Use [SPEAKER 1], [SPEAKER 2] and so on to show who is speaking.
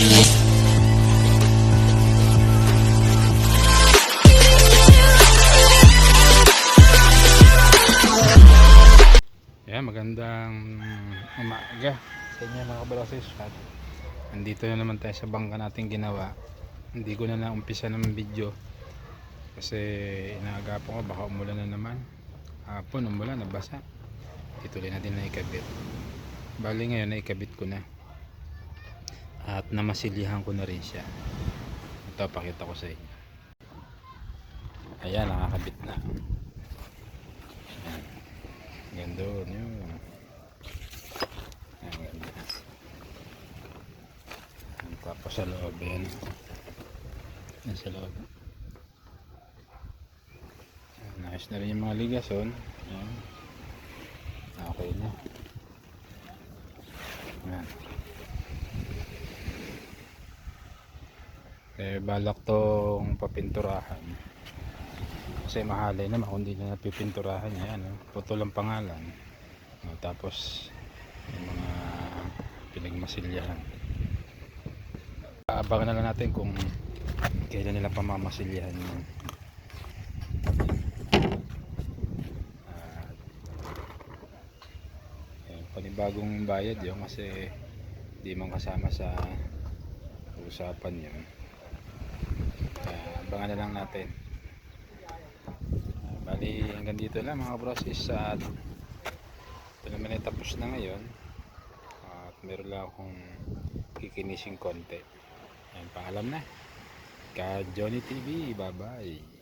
[SPEAKER 1] Yeah, magandang umaga sa inyo mga kabalasis. At Nandito na naman tayo sa bangka natin ginawa. Hindi ko na naumpisa ng video kasi inaagapan ko baka umulan na naman. Hapon umulan, nabasa. Ituloy natin na ikabit. Bali ngayon na ikabit ko na. At namasilihan ko na rin siya. Ito, pakita ko sa inyo. Ayan, nakakabit na. Ayan. Ganda yun. Ayan, ganda. Ayan, Tapos sa loob yan. Yan sa loob. Ayan, na rin yung mga ligason. Ayan. Okay na. Ayan. Eh, balak tong papinturahan. Kasi mahalay naman kung hindi na napipinturahan yan. Oh. Puto lang pangalan. Tapos yung mga pinagmasilyahan. Aabangan na lang natin kung kailan nila pamamasilyahan yun. Ayun, panibagong bayad yun kasi di man kasama sa usapan yun. Kaya abangan na lang natin. Ah, Bali hanggang dito lang mga brosis at ito naman ay tapos na ngayon at meron lang akong kikinising konti. Ayan, paalam na. Ka Johnny TV, bye bye.